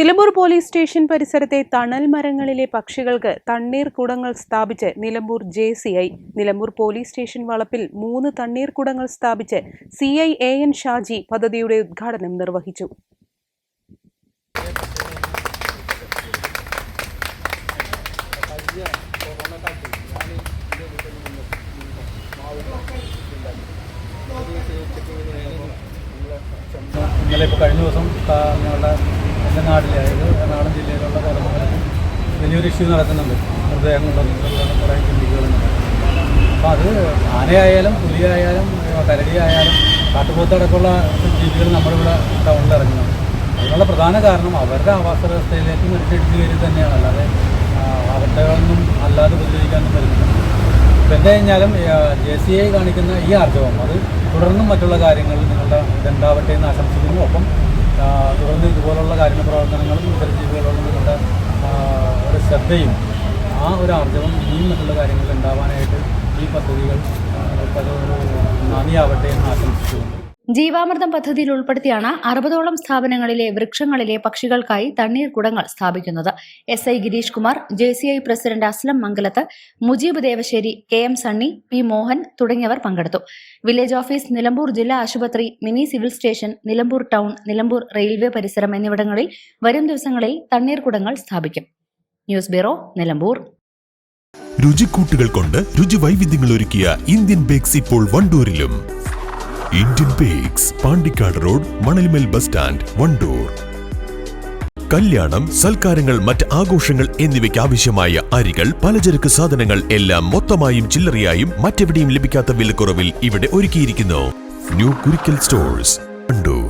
Nilambur police station പരിസരത്തെ തണൽ മരങ്ങളിലെ പക്ഷികൾക്ക് തണ്ണീർ കുടങ്ങൾ സ്ഥാപിച്ച് Nilambur J C I. Nilambur police station വളപ്പിൽ മൂന്ന് തണ്ണീർ കുടങ്ങൾ സ്ഥാപിച്ച് C I A N Shaji പദ്ധതിയുടെ ഉദ്ഘാടനം നിർവഹിച്ചു. ഇന്നലെ ഇപ്പോൾ കഴിഞ്ഞ ദിവസം ഞങ്ങളുടെ എന്റെ നാട്ടിലെ അതായത് എറണാകുളം ജില്ലയിലുള്ള പല വലിയൊരു ഇഷ്യൂ നടക്കുന്നുണ്ട്. മൃതദേഹം കൊണ്ടുവന്നിട്ടുള്ള കുറേ ചിന്തിക്കുകളുണ്ട് അപ്പോൾ അത് ആനയായാലും പുലിയായാലും കരടിയായാലും കാട്ടുപോത്തടക്കമുള്ള ജീവികൾ നമ്മുടെ ഇവിടെ ടൗണിൽ ഇറങ്ങുന്നുണ്ട് അതിനുള്ള പ്രധാന കാരണം അവരുടെ ആവാസ വ്യവസ്ഥയിലേക്ക് മനുഷ്യടിച്ച് കയറി തന്നെയാണ്. അല്ലാതെ അവരുടെ ഒന്നും അല്ലാതെ പ്രതികരിക്കാനൊന്നും വരുന്നില്ല ഇപ്പം എന്താ കഴിഞ്ഞാലും ജെ സി ഐ കാണിക്കുന്ന ഈ ആർജവം അത് തുടർന്നും മറ്റുള്ള കാര്യങ്ങളിൽ നിങ്ങളുടെ ഇതുണ്ടാവട്ടെ എന്ന് ആശംസിക്കുന്നു. ഒപ്പം തുടർന്ന് ഇതുപോലുള്ള പ്രവർത്തനങ്ങളും ഇത്തരം ജീവികളോട് ആ, ഒരു ശ്രദ്ധയും ആ ഒരു ആർജവം ഇനിയും മറ്റുള്ള കാര്യങ്ങളിൽ ഉണ്ടാവാനായിട്ട് ഈ പദ്ധതികൾ പല നന്ദിയാവട്ടെ എന്ന് ആശംസിച്ചുകൊണ്ട്. ജീവാമൃതം പദ്ധതിയിൽ ഉൾപ്പെടുത്തിയാണ് അറുപതോളം സ്ഥാപനങ്ങളിലെ വൃക്ഷങ്ങളിലെ പക്ഷികൾക്കായി തണ്ണീർ കുടങ്ങൾ സ്ഥാപിക്കുന്നത്. S I Girish Kumar J C I president Aslam Mangalath Mujeeb Devassery K M Sunny P Mohan തുടങ്ങിയവർ പങ്കെടുത്തു. വില്ലേജ് ഓഫീസ് നിലമ്പൂർ ജില്ലാ ആശുപത്രി mini civil station Nilambur town Nilambur railway പരിസരം എന്നിവിടങ്ങളിൽ വരും ദിവസങ്ങളിൽ തണ്ണീർ കുടങ്ങൾ സ്ഥാപിക്കും. News bureau Nilambur. രുചിക്കൂട്ടുകൾ കൊണ്ട് രുചി വൈവിധ്യങ്ങൾ ഒരുക്കിയ ഇന്ത്യൻ ബേക്സ് ഇപ്പോൾ വണ്ടൂരിലും. Indian bakes Pandikkad road Manalmel bus stand Wandoor കല്യാണം സൽക്കാരങ്ങൾ മറ്റ് ആഘോഷങ്ങൾ എന്നിവയ്ക്ക് ആവശ്യമായ അരികൾ പലചരക്ക് സാധനങ്ങൾ എല്ലാം മൊത്തമായും ചില്ലറയായും മറ്റെവിടെയും ലഭിക്കാത്ത വിലക്കുറവിൽ ഇവിടെ ഒരുക്കിയിരിക്കുന്നു. New Kurikkal stores Wandoor